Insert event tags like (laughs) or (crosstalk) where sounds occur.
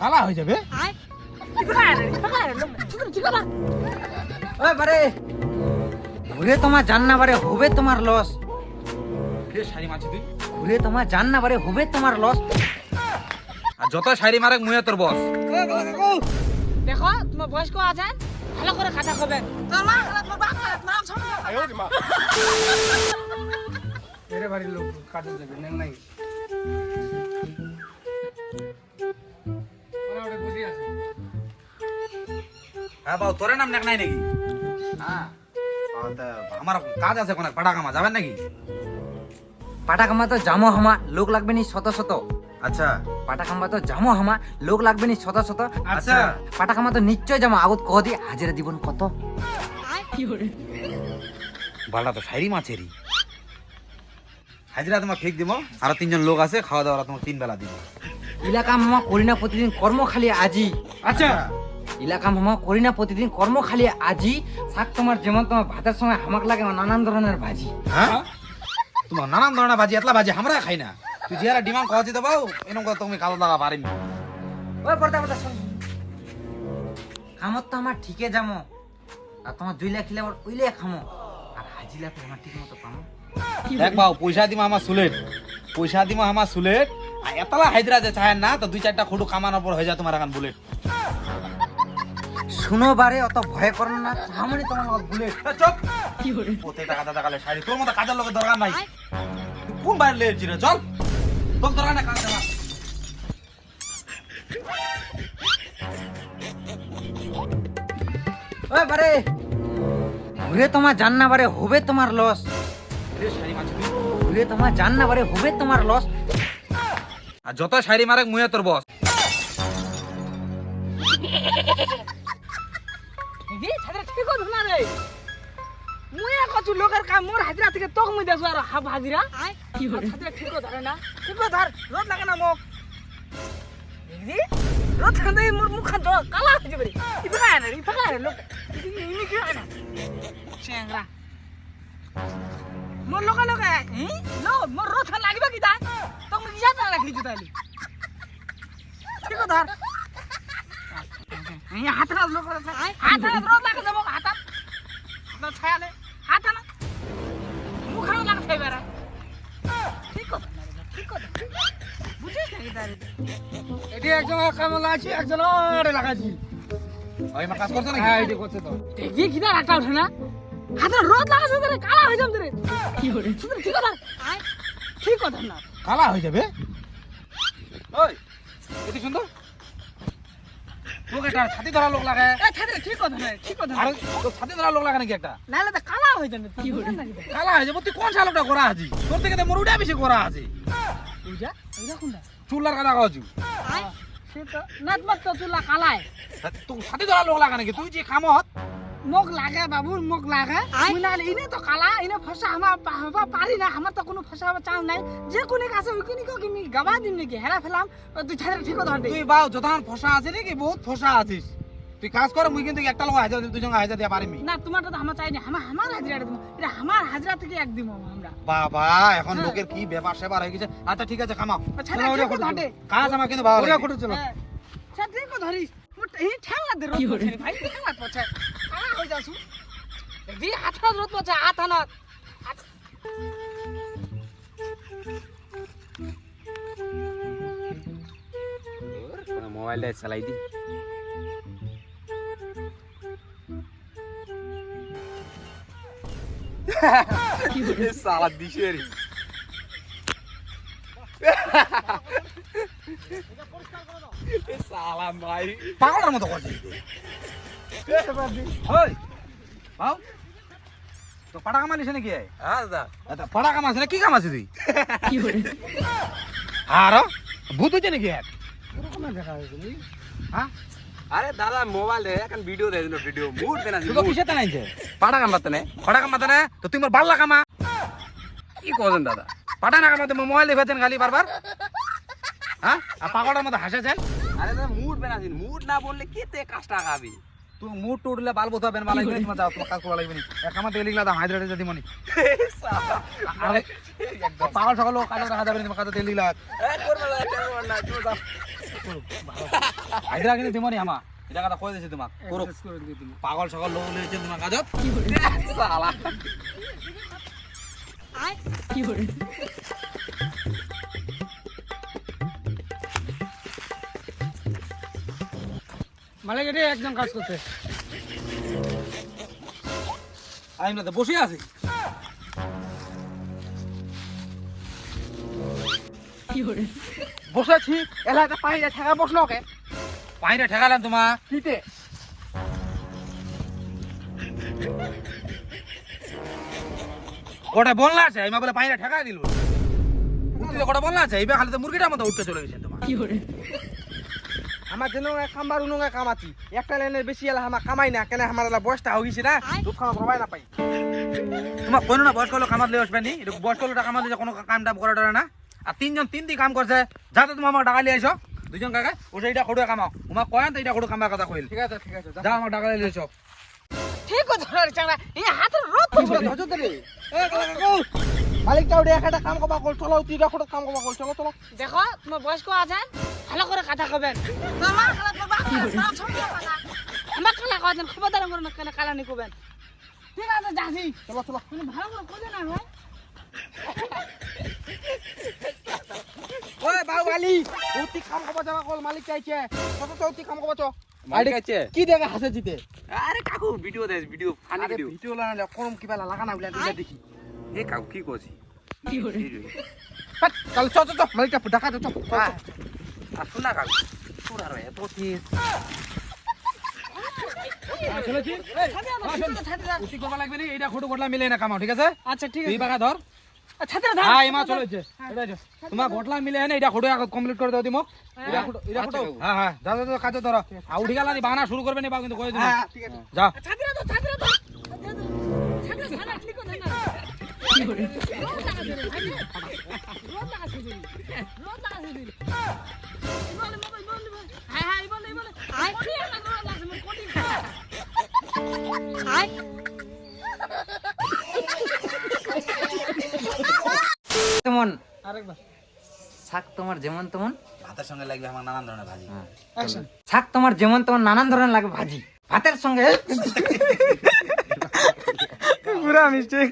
কালা হয়ে যাবে বারে ঘুরে তোমার জান না বারে হবে তোমার লস কে শাড়ি মাছি তুই? ঘুরে তোমার জান না বারে হবে তোমার লস আর যত শাড়ি মারে মুয়ে তোর বস দেখো তোমার বয়স্ক আছেন ভালো করে কথা কবেন (laughs) এরে বাড়ির লোক কাজে যাবে নেন নাই। হ্যাঁ বাবু তোরে নাম নেক নাই নাকি? হ্যাঁ। আমার কাজ আছে কোন পাড়া কামা যাবেন নাকি? পাটা কামা তো জামো হামা লোক লাগবে নি শত শত। আচ্ছা। পাটা কামা তো জামো হামা লোক লাগবে নি শত শত। আচ্ছা। পাটা কামা তো নিশ্চয় জামো আগত কহ দি হাজিরা দিবন কত। বালটা তো শাড়ি মাছেরই। হাজিরা তোমার ফেক দিব আরও তিনজন লোক আছে খাওয়া দাওয়া তোমার তিন বেলা দিব ইলাকা মামা করি না প্রতিদিন কর্ম খালি আজি। আচ্ছা। ইলাকা মামা করি না প্রতিদিন কর্ম খালি আজি। শাক তোমার যেমন তোমার ভাতের সময় হামাক লাগে নানান ধরনের ভাজি। হ্যাঁ? তোমার নানান ধরনের বাজি এতলা বাজি আমরা খাই না। তুই যে ডিমান্ড খাওয়া দিতে পাও এরকম কথা তুমি কালো লাগা পারিনি। ওই পর্দা পর্দা শোন। কামত তো আমার ঠিকে যামো। আর তোমার জুইলা খিলে আবার উইলে খামো। আর হাজিলা তো আমার ঠিক মতো পামো। দেখ বাউ পয়সা দিমা আমার সুলেট। পয়সা দিমা আমার সুলেট। আর এতলা হাইদ্রা যে চায় না তো দুই চারটা খুঁটু কামানোর পর হয়ে যায় তোমার এখন বুলেট। শুনো বারে অত ভয় করো না সামনে তোমার লগত বুলেট। চপ। প্রত্যেকটা কাদা দেখালে শাড়ি তোর মতো কাজের লোকের দরকার নাই। কোন বাইরে রে চল। তোর দরকার নাই কাজ দেওয়া ওই বারে ঘুরে তোমার জান না বারে হবে তোমার লস। মাছি তোমার জান না বারে হবে তোমার লস আর যত শাড়ি মারে মুয়ে তোর বস মুই লোকের কাম মোর হাজিরা থেকে তোক মুই দেছো আর হাফ হাজিরা? কি হরে ছাত্র ঠিক ধরে না। ঠিক ধর রোদ লাগে না মোক। দিদি রোদ খান্দে মোর মুখ খান কালা হয়ে যাবে ইফাকা ইফাকা লোক। কি চেংরা মোর লোক লোক লো মোর খান লাগবে কি তা তোক মুই ইয়া তা রাখি জুতালি ঠিক ধর এই হাতরা লোক হাতরা রোদ লাগে যাব হাতা না ছায়ালে হাতা না মুখানো লাগে ছাইবারা ঠিক ঠিক বুঝিস এটা একজন কামলা আছে একজন আরে ওই মা কাজ করছ নাকি? হ্যাঁ এটি করছে তো। দেখি কি তার একটা ওঠে না হাতে রোদ লাগাছে রে কালা হয়ে যাবে রে কি করে ঠিক কথা? ঠিক কথা না। কালা হয়ে যাবে? ওই এটি সুন্দর একটা ছাতি ধরা লোক লাগে। এ ছাত্র ঠিক কথা না ঠিক কথা আর ছাতি ধরা লোক লাগে নাকি একটা? নাহলে তো কালা হয়ে যাবে কি করে কালা হয়ে যাবে তুই কোন শালোকটা করা আছি তোর থেকে তো মরুটা বেশি করা আছে বুঝা এটা কোনটা? চুলার কাদা খাওয়াছু সে তো কালায়। ছাতি ধরা লোক লাগে নাকি? তুই যে খামত মোক লাগে বাবু মোক লাগে। ইনে তো কালা ইনে ফসা আমার হবা পারি না আমার তো কোনো ফসা হবার চান্স নাই। যে কোনে কাছে ওই কোনে কি আমি গাবা দিম নাকি? হেরা ফেলাম তুই ছাড়া ঠিক কথা দে তুই বাউ যতক্ষণ ফসা আছে নাকি বহুত ফসা আছিস। তুই কাজ কর মুই কিন্তু একটা লোক হাজার দুজন হাজার দিয়া পারিমি না তোমার তো আমার চাই না আমার আমার হাজিরা দিব এটা আমার হাজিরা থেকে এক দিব আমরা। বাবা এখন লোকের কি ব্যাপার সেবার হয়ে গেছে। আচ্ছা ঠিক আছে কথা দে কাজ আমার কিন্তু ভালো করে চলো। ঠিক ধরিস ঠ্যাংলা দে ভাই ঠ্যাংলা পড়ছে। হয়ে যাসু? দি হাত হাত রোদ পড়ছে হাত মোবাইলটা চালাই দি। সালা দিশের সালা ভাই পাগলের মতো করছিস ওই পাও তো পাটা কামালিস নাকি? হ্যাঁ দাদা। আচ্ছা কামাস না কি কামাছিস তুই? আর ভূত হচ্ছে নাকি এক? দেখা হয়েছে বুঝলি? হ্যাঁ? আরে দাদা মোবাইল দে এখন ভিডিও দে দিল ভিডিও মুড তো কিসে টানাইছে পাড়া কামাতে নে পাটা কামাতে না তো তুই মোর বাল্লা কামা। কি করেন দাদা? পাটা না কামাতে মোবাইল দেখেছেন খালি বারবার? হ্যাঁ? আর পাগলের মতো হাসেছেন? আরে দাদা মুড বেনাছিন মুড না বললে কে তে কাজটা খাবি? তুমি মুড টুটলে বাল বোধ হবে বালাই করে তোমার যাও তোমার কাজ করা লাগবে না। এক আমার তেল দিলা দাম যদি মনি। পাগল সকাল কাজ রাখা যাবে তোমার কাছে তেল দিলা হাইদ্রা কিন্তু দিমনি আমা এটা কথা কই দিছি তোমাক করো পাগল সকাল লোক লইছে তোমার কাজত। শালা মালিক এটি একজন কাজ করতে আমি না তো বসে আছি। বসেছি এলাকা পাইলে থাকা বসল কে পাইরে ঠেকালাম তোমার কিতে? ওটা বলনা আছে আমি বলে পাইরে ঠেকাই দিল। ওটা বলনা আছে এইবার খালি তো মুরগিটার মতো উঠতে চলে গেছে তোমার আমার যেন কামবার উনুঙ্গা কামাতি একটা লাইনের বেশি এলা আমার কামাই না কেন আমার এলা বয়সটা হয়ে গেছে না? দুধ খাওয়া ভাবাই না পাই। তোমার কোনো না বয়স্ক লোক কামাত লিয়ে আসবে নি? এটা বয়স্ক লোকটা কামাত লিয়ে কোনো কাম টাম করে টরে না। আর তিনজন তিন দিন কাম করছে। যাতে তুমি আমার টাকা লিয়ে এসো দুজন কাকা? ও সেইটা খড়ুয়া কামাও। তোমার কয়েন তো এইটা খড়ু কামার কথা কইল। ঠিক আছে ঠিক আছে যা। আমার টাকা লিয়ে এসো ঠিক আছে রে চাংড়া এই হাতের রোদ ধৈর্য ধরে এ কাকা মালিকটা ওটা একটা কাম করবা কল চলো তুই দেখো কাম করবা কল চলো চলো। দেখো তোমার বয়স্ক আছেন ভালো করে কথা কবেন। আমার কালা কবেন খবরদার করে কেন কালা নি কবেন ঠিক আছে যাসি চলো চলো। ভালো করে কইলে না ভাই। ওই বাবু আলি তুই কাম করবা যাবা কল মালিক চাইছে। কত তো তুই কাম করবা চ। মালিক আছে কি দেখা হাসে জিতে? আরে কাকু ভিডিও দেখ ভিডিও ফানি ভিডিও ভিডিও লাগালে কোন কিবা লাগা না বলে দেখি। এ কাকু কি করছি হাট, চল চল চল মালিকটা ডাকা দে চল। আর শোনা কাকু শোনা রে এত ঠিক উঠি করবা লাগবে নি এইটা খড়ু গটলা মিলে না কামাও ঠিক আছে আচ্ছা ঠিক তুই আছে বাগা ধর ছাত্র ধর হ্যাঁ এমা চলেছে এটা যে। তোমার গটলা মিলে এটা খড়ু কমপ্লিট করে দাও হ্যাঁ হ্যাঁ ধরো। আর উঠি গেলা নি বাহানা শুরু করবে নি বা কিন্তু কই দিন হ্যাঁ যা। রোদ লাগাছে রে, রোদ লাগাছে তেমন আরেকবার। শাক তোমার যেমন তেমন। ভাতের সঙ্গে লাগবে আমার নানান ধরনের ভাজি। অ্যাকশন শাক তোমার যেমন তেমন নানান ধরনের লাগবে ভাজি। ভাতের সঙ্গে পুরা মিস্টেক